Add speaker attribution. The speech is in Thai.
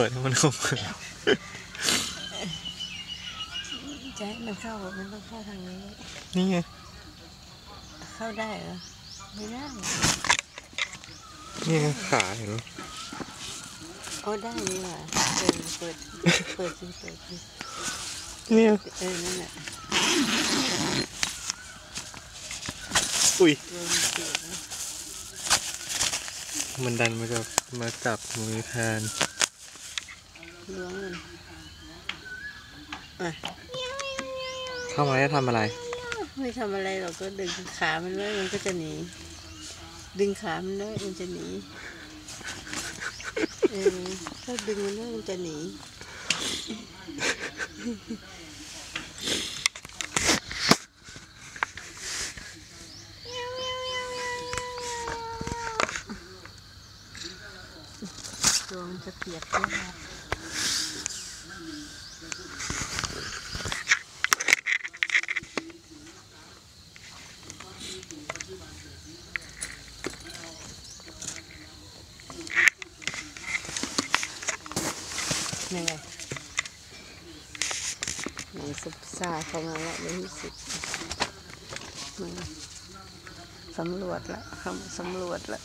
Speaker 1: ปิดให้มันเข้ามา
Speaker 2: จะให้มันเข้ามันต้องเข้าทางนี้
Speaker 1: นี่ไง
Speaker 2: เข้าได้เหรอ ไม่ได้
Speaker 1: นี่ไงขาเห็นไหม
Speaker 2: โอ้ได้นี่หว่าเออเปิดเปิดสิเปิดสิ
Speaker 1: เนี่ย
Speaker 2: เออนั่นแหละ
Speaker 1: อุ้ย
Speaker 2: โดนเสียบนะ
Speaker 1: มันดันมาจะมาจับมือแทน
Speaker 2: ล้วงมันอะ
Speaker 1: เข้ามาจะทำอะไร
Speaker 2: ไม่ทำอะไรหรอกก็ดึงขามันไว้มันก็จะหนี ดึงขามันไว้มันจะหนีเออถ้าดึงมันไว้มันจะหนีตัวมันจะเปียกใช่ไหมยั นี่ไงมันสุบซาเข้ามาแล้วเลยที่สุดมันสำรวจละเข้าสำรวจละ